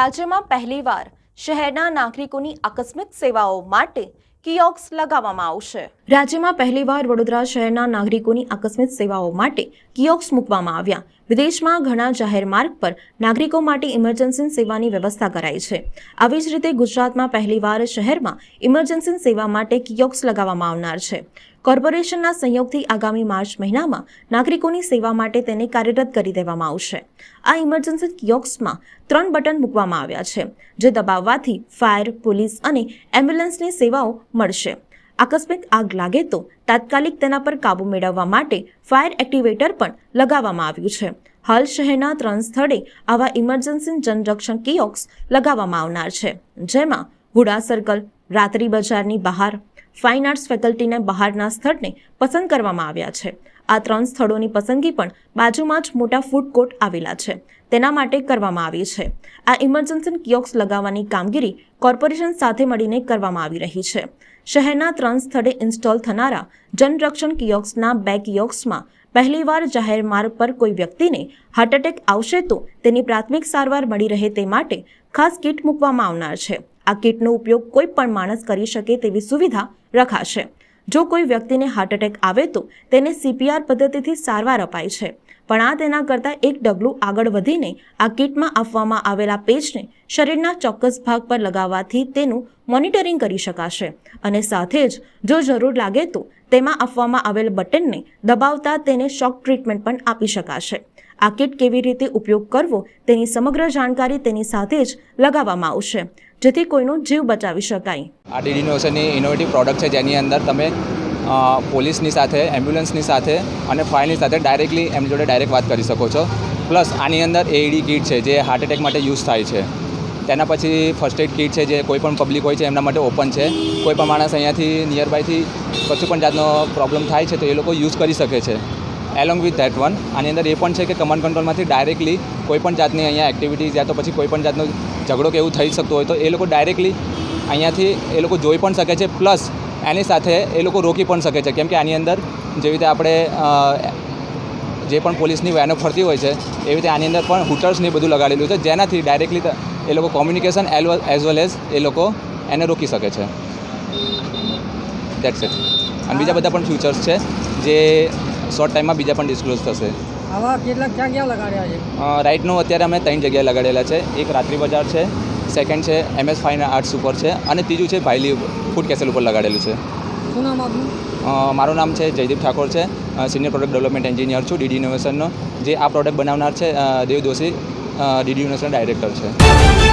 રાજ્યમાં પહેલીવાર શહેરના નાગરિકોની આકસ્મિક સેવાઓ માટે કિયોક્સ લગાવવામાં આવશે. રાજ્યમાં પહેલીવાર વડોદરા શહેરના નાગરિકોની આકસ્મિક સેવાઓ માટે કિયોક્સ મૂકવામાં આવ્યા. વિદેશમાં ઘણા જાહેર માર્ગ પર નાગરિકો માટે ઇમરજન્સી સેવાની વ્યવસ્થા કરાઈ છે. આવી જ રીતે ગુજરાતમાં પહેલીવાર શહેરમાં ઇમરજન્સી સેવા માટે કિયોક્સ લગાવવામાં આવનાર છે. કોર્પોરેશનના સહયોગથી આગામી માર્ચ મહિનામાં નાગરિકોની સેવા માટે તેને કાર્યરત કરી દેવામાં આવશે. આ ઇમરજન્સી કિયોક્સમાં ત્રણ બટન મૂકવામાં આવ્યા છે, જે દબાવવાથી ફાયર, પોલીસ અને એમ્બ્યુલન્સની સેવાઓ મળશે. આકસ્મિક આગ લાગે તો તાત્કાલિક તેના પર કાબૂ મેળવવા માટે ફાયર એક્ટિવેટર પણ લગાવવામાં આવ્યું છે. હાલ શહેરના ત્રણ સ્થળે આવા ઇમરજન્સી જનરક્ષણ કિયોક્સ લગાવવામાં આવનાર છે, જેમાં હુડા સર્કલ, રાત્રિ બજારની બહાર, ફાઇન આર્ટ્સ ફેકલ્ટીને બહારના સ્થળને પસંદ કરવામાં આવ્યા છે. આ ત્રણ સ્થળોની પસંદગી પણ બાજુમાં જ મોટા ફૂડ કોર્ટ આવેલા છે. તેના માટે કરવામાં આવી છે. આ ઇમરજન્સી કિયોક્સ લગાવવાની કામગીરી કોર્પોરેશન સાથે મળીને કરવામાં આવી રહી છે. શહેરના ત્રણ સ્થળે ઇન્સ્ટોલ થનારા જનરક્ષણ કિયોક્સના બે કિયોક્સમાં પહેલીવાર જાહેર માર્ગ પર કોઈ વ્યક્તિને હાર્ટ એટેક આવશે તો તેની પ્રાથમિક સારવાર મળી રહે તે માટે ખાસ કીટ મૂકવામાં આવનાર છે. આ કીટનો ઉપયોગ કોઈ પણ માણસ કરી શકે તેવી સુવિધા રખાશે. જો કોઈ વ્યક્તિને હાર્ટ એટેક આવે તો તેને સીપીઆર પદ્ધતિથી સારવાર અપાય છે. પણ આ તેના કરતાં એક ડગલું આગળ વધીને આ કીટમાં આપવામાં આવેલા પેજને શરીરના ચોક્કસ ભાગ પર લગાવવાથી તેનું મોનિટરિંગ કરી શકાશે. અને સાથે જ જો જરૂર લાગે તો તેમાં આપવામાં આવેલ બટનને દબાવતા તેને શોક ટ્રીટમેન્ટ પણ આપી શકાશે. આ કિટ કેવી રીતે ઉપયોગ કરવો તેની સમગ્ર જાણકારી તેની સાથે જ લગાવવામાં આવશે, જેથી કોઈનો જીવ બચાવી શકાય. આ ડીડી ઇનોવેશનની ઇનોવેટિવ પ્રોડક્ટ છે જેની અંદર તમે પોલીસની સાથે એમ્બ્યુલન્સની સાથે અને ફાયરની સાથે ડાયરેક્ટલી એમની જોડે ડાયરેક્ટ વાત કરી શકો છો. પ્લસ આની અંદર એઈડી કીટ છે જે હાર્ટ એટેક માટે યુઝ થાય છે. તેના પછી ફર્સ્ટ એડ કીટ છે જે કોઈ પણ પબ્લિક હોય છે, એમના માટે ઓપન છે. કોઈ પણ માણસ અહીંયાથી નિયર બાયથી કશું પણ જાતનો પ્રોબ્લેમ થાય છે તો એ લોકો યુઝ કરી શકે છે. એલોંગ વિથ ધેટ વન આની અંદર એ પણ છે કે કમાન્ડ કંટ્રોલમાંથી ડાયરેક્ટલી કોઈ પણ જાતની અહીંયા એક્ટિવિટીઝ યા તો પછી કોઈ પણ જાતનો ઝઘડો કે એવું થઈ શકતો હોય તો એ લોકો ડાયરેક્ટલી અહીંયાથી એ લોકો જોઈ પણ શકે છે. પ્લસ એની સાથે એ લોકો રોકી પણ શકે છે. કેમ કે આની અંદર જેવી રીતે આપણે જે પણ પોલીસની વેનો ફરતી હોય છે, એવી રીતે આની અંદર પણ હુટર્સને બધું લગાડેલું છે. જેનાથી ડાયરેક્ટલી એ લોકો કોમ્યુનિકેશન એઝ વેલ એઝ એ લોકો એને રોકી શકે છે. દેટ્સ ઇટ અને બીજા બધા પણ ફ્યુચર્સ છે જે શોર્ટ ટાઈમમાં બીજા પણ ડિસ્ક્લોઝ થશે. આવા કેટલાક ક્યાં ક્યાં લગાડ્યા છે? રાઇટનું અત્યારે અમે ત્રણ જગ્યાએ લગાડેલા છે. એક રાત્રિ બજાર છે સેકન્ડ છે એમએસ ફાઇન આર્ટ્સ ઉપર છે અને ત્રીજું છે ભાઈલી ફૂડ કેસેલ ઉપર લગાડેલું છે. શું નામ આપનું? મારું નામ છે જયદીપ ઠાકોર છે. સિનિયર પ્રોડક્ટ ડેવલપમેન્ટ એન્જિનિયર છું ડીડી ઇનોવેશનનો જે આ પ્રોડક્ટ બનાવનાર છે Dev Doshi DD innovation director છે.